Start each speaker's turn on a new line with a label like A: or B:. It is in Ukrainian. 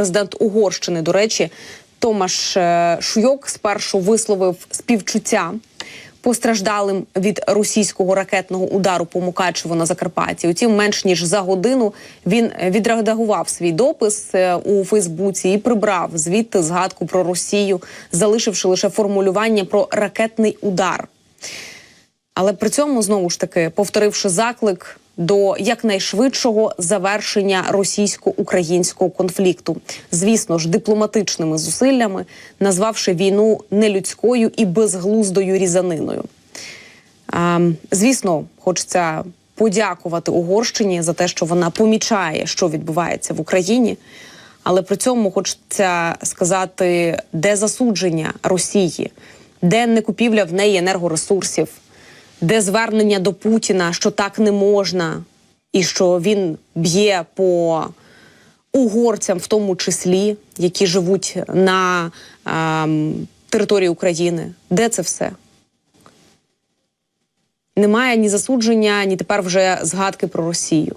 A: президент Угорщини. До речі, Томаш е, Шуйок спершу висловив співчуття постраждалим від російського ракетного удару по Мукачеву на Закарпатті. Утім, менш ніж за годину він відредагував свій допис е, у Фейсбуці і прибрав звідти згадку про Росію, залишивши лише формулювання про ракетний удар. Але при цьому знову ж таки повторивши заклик до якнайшвидшого завершення російсько-українського конфлікту, звісно ж, дипломатичними зусиллями, назвавши війну нелюдською і безглуздою різаниною. Ем, звісно, хочеться подякувати Угорщині за те, що вона помічає, що відбувається в Україні. Але при цьому хочеться сказати, де засудження Росії, де не купівля в неї енергоресурсів, де звернення до Путіна, що так не можна, і що він б'є по угорцям, в тому числі, які живуть на ем, території України. Де це все? Немає ні засудження, ні тепер вже згадки про Росію.